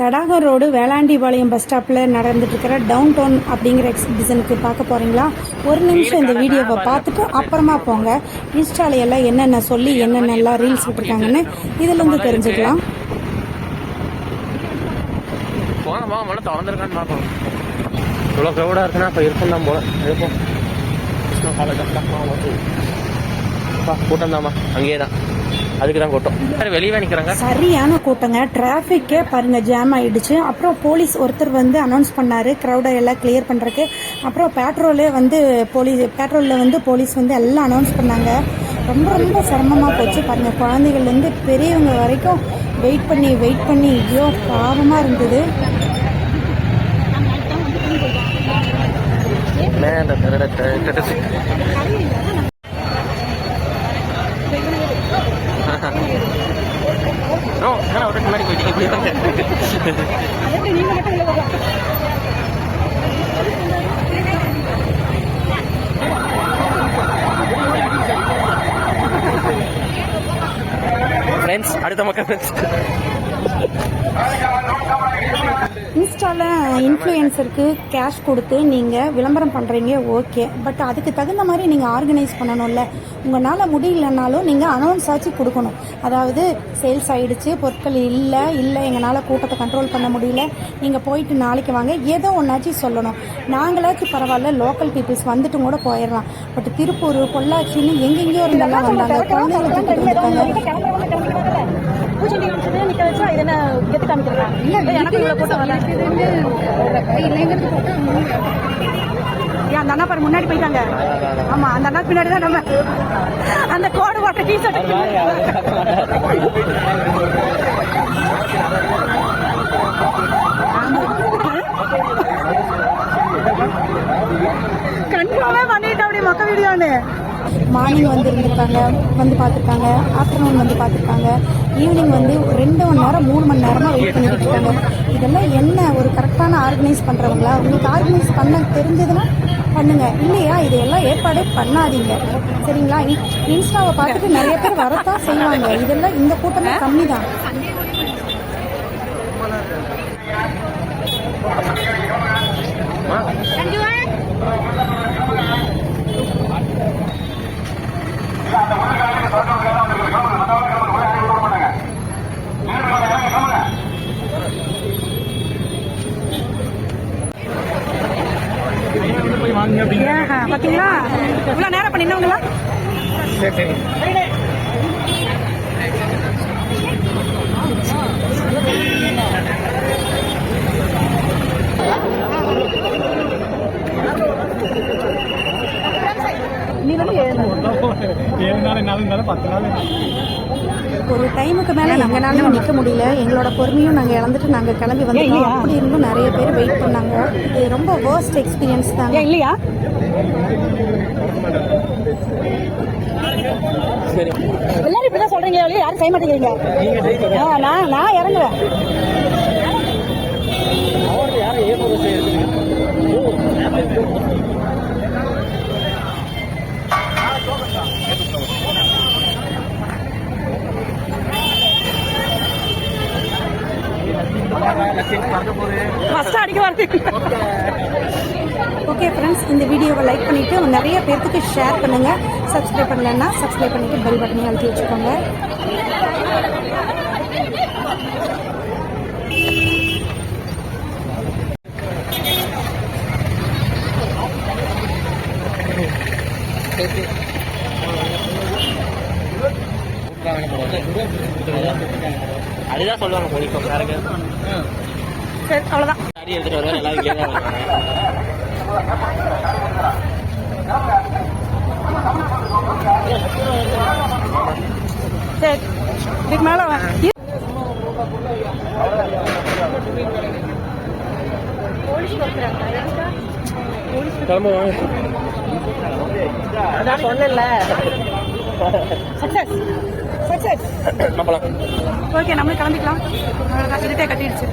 தடாகம் road Velandipalayam bus ஸ்டாப்பில் நடந்துட்டுருக்கிற down down அப்படிங்கிற எக்ஸிபிஷனுக்கு பார்க்க போகிறீங்களா ஒரு நிமிஷம் இந்த வீடியோவை பார்த்துட்டு அப்புறமா போங்க. இன்ஸ்டாலையெல்லாம் என்னென்ன சொல்லி என்னென்னலாம் ரீல்ஸ் விட்டுருக்காங்கன்னு இதுலேருந்து தெரிஞ்சுக்கலாம். திறந்துருக்கான்னு பார்ப்போம். இவ்வளோ க்ரௌடாக இருக்குன்னா அப்போ இருக்கும் தான் போல. இருப்போம் கிருஷ்ணா காலேஜ் அப்பா கூட்டம் தான்மா. அங்கேயே தான். அதுக்கு தான் கூட்டம் வெளியே நிற்கிறாங்க சரியான கூட்டங்க. டிராஃபிக்கே பாருங்க ஜாம் ஆயிடுச்சு. அப்புறம் போலீஸ் ஒருத்தர் வந்து அனௌன்ஸ் பண்ணாரு. க்ரௌடை எல்லாம் கிளியர் பண்றதுக்கு. அப்புறம் பேட்ரோலே வந்து போலீஸ் பேட்ரோலில் வந்து போலீஸ் வந்து எல்லாம் அனௌன்ஸ் பண்ணாங்க. ரொம்ப ரொம்ப சிரமமாக போச்சு. பாருங்க குழந்தைகள்லேருந்து பெரியவங்க வரைக்கும் வெயிட் பண்ணி வெயிட் பண்ணி ஐயோ பாவமாக இருந்தது. மேலே நோ நான் ஒரு முன்னாடி போயிட்டீங்க ஃப்ரெண்ட்ஸ் அடுத்த மக்கள் ஃப்ரெண்ட்ஸ் இன்ஸ்டால இன்ஃப்ளூயன்சருக்கு கேஷ் கொடுத்து நீங்கள் விளம்பரம் பண்ணுறீங்க ஓகே பட் அதுக்கு தகுந்த மாதிரி நீங்கள் ஆர்கனைஸ் பண்ணணும்ல. உங்களால் முடியலனாலும் நீங்கள் அனௌன்ஸ் ஆச்சு கொடுக்கணும். அதாவது சேல்ஸ் ஆயிடுச்சு பொருட்கள் இல்லை இல்லை எங்களால் கூட்டத்தை கண்ட்ரோல் பண்ண முடியல. நீங்கள் போயிட்டு நாளைக்கு வாங்க ஏதோ ஒன்றாச்சும் சொல்லணும். நாங்களாச்சும் பரவாயில்ல லோக்கல் பீப்புள்ஸ் வந்துட்டு கூட போயிடலாம். பட் திருப்பூர் பொள்ளாச்சின்னு எங்கெங்கேயோ இருந்தாலும் வந்தாங்க. குழந்தைகளை தூக்கிட்டு வச்சா இது என்ன கெத்து காமிக்கிறதா இல்ல எனக்கு இவ்வளவு கூட்டம் வரல ஏன் அந்த அண்ணா பாரு முன்னாடி போயிட்டாங்க ஆமா அந்த அண்ணா பின்னாடி தான் நம்ம அந்த கோடு போட்ட டீ கன்ஃபார்மே பண்ணிட்டோம் அப்படி மொக்க வீடியோன்னு மார்னிங் வந்து இருந்திருக்காங்க வந்து பார்த்துருக்காங்க ஆஃப்டர்நூன் வந்து பார்த்துருக்காங்க ஈவினிங் வந்து ஒரு ரெண்டு மணி நேரம் மூணு மணி நேரமாக வெயிட் பண்ணிட்டு இருக்காங்க. இதெல்லாம் என்ன ஒரு கரெக்டான ஆர்கனைஸ் பண்ணுறவங்களா உங்களுக்கு ஆர்கனைஸ் பண்ண தெரிஞ்சதுன்னா பண்ணுங்க. இல்லையா? இதையெல்லாம் ஏற்பாடே பண்ணாதீங்க. சரிங்களா? இன்ஸ்டாவை பார்த்துட்டு நிறைய பேர் வரத்தான் செய்வாங்க. இதெல்லாம் இந்த கூட்டமே கம்மி தான் பார்த்தீங்களா இவ்வளோ நேரம் பண்ணினவங்களா சரி சரி. நீ வந்து ஏழு நாள் நாலு நாள் பத்து நாள் ஒரு டைமுக்கு மேலே எங்களாலையும் நிற்க முடியல. எங்களோட பொறுமையும் நாங்கள் இழந்துட்டு நாங்கள் கிளம்பி வந்துட்டோம். அப்படி இருந்தும் நிறைய பேர் வெயிட் பண்ணாங்க இது ரொம்ப வேர்ஸ்ட் எக்ஸ்பீரியன்ஸ் ஏன் இல்லையா? சரி. எல்லாரும் இப்படிதான் சொல்றீங்க இல்லையா யாரும் செய்ய மாட்டேங்கிறீங்க? ஆ, நான் நான் இறங்குவேன். யாரும் ஏற்பது ஃபர்ஸ்ட் அடிக்க வரது ஓகே ஃப்ரெண்ட்ஸ் இந்த வீடியோவை லைக் பண்ணிவிட்டு நிறைய பேர்த்துக்கு ஷேர் பண்ணுங்கள் சப்ஸ்கிரைப் பண்ணலன்னா சப்ஸ்கிரைப் பண்ணிவிட்டு பெல் பட்டனையும் அழுத்தி வச்சுக்கோங்க. அதுதான் சொல்லுவாங்க போலீஸ் யாருக்கு சரி அவ்வளோதான் அடி எடுத்துட்டு வருவாங்க எல்லாரும் இங்கே தான் வருவாங்க. சரி இதுக்கு மேலே கிளம்ப வாங்க அதான் சொன்னேன்ல. சக்சஸ் சக்சஸ் நம்பலாம் ஓகே நம்மளும் கிளம்பிக்கலாம். கட்டிடுச்சு.